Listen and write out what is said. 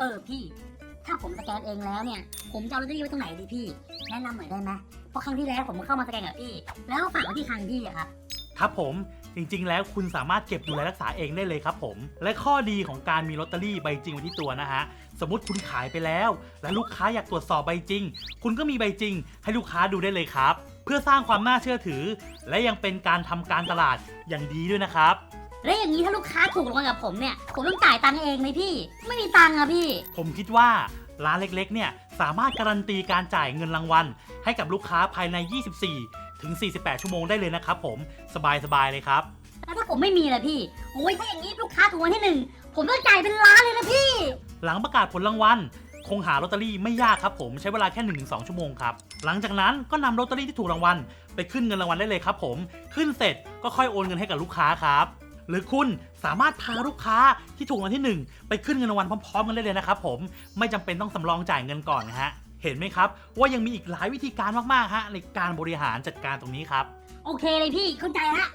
เออพี่ ถ้าผมสแกนเองแล้วเนี่ย ผมจะเอาลอตเตอรี่ไว้ตรงไหนดีพี่ แนะนำหน่อยได้ไหมเพราะครั้งที่แล้วผมเข้ามาสแกนกับพี่ แล้วฝากไว้ที่คลังพี่อะครับ ครับผมจริงๆ แล้วคุณสามารถเก็บดูแลรักษาเองได้เลยครับผม และข้อดีของการมีลอตเตอรี่ใบจริงไว้ที่ตัวนะฮะ สมมติคุณขายไปแล้ว และลูกค้าอยากตรวจสอบใบจริง คุณก็มีใบจริง ให้ลูกค้าดูได้เลยครับ เพื่อสร้างความน่าเชื่อถือ และยังเป็นการทำการตลาดอย่างดีด้วยนะครับ แล้วอย่างนี้ถ้าลูกค้าถูกรางวัลกับผมเนี่ย ผมต้องจ่ายตังค์เองไหมพี่ ไม่มีตังค์อะพี่ ผมคิดว่าร้านเล็กๆ เนี่ยสามารถการันตีการจ่ายเงินรางวัล ให้กับลูกค้าภายใน 24 ถึง 48 ชั่วโมงได้เลยนะครับผมสบายๆเลยครับ แล้วถ้าผมไม่มีล่ะพี่ โอ้ยถ้าอย่างนี้ลูกค้าถูกรางวัลที่หนึ่งผมต้องจ่ายเป็นล้านเลยนะพี่ หลังประกาศผลรางวัลคงหาลอตเตอรี่ไม่ยากครับผมใช้เวลาแค่ 1-2 ชั่วโมงครับ หลังจากนั้นก็นำลอตเตอรี่ที่ถูกรางวัลไปขึ้นเงินรางวัลได้เลยครับผมขึ้นเสร็จก็ค่อยโอนเงินให้กับลูกค้าครับ หรือคุณสามารถพาลูกค้าที่ถูกรางวัลที่ 1 ไปขึ้นเงินรางวัลพร้อมๆกันได้เลยนะครับผมไม่จำเป็นต้องสำรองจ่ายเงินก่อนนะฮะเห็นไหมครับ ว่ายังมีอีกหลายวิธีการมากๆฮะในการบริหารจัดการตรงนี้ครับ โอเคเลยพี่เข้าใจละ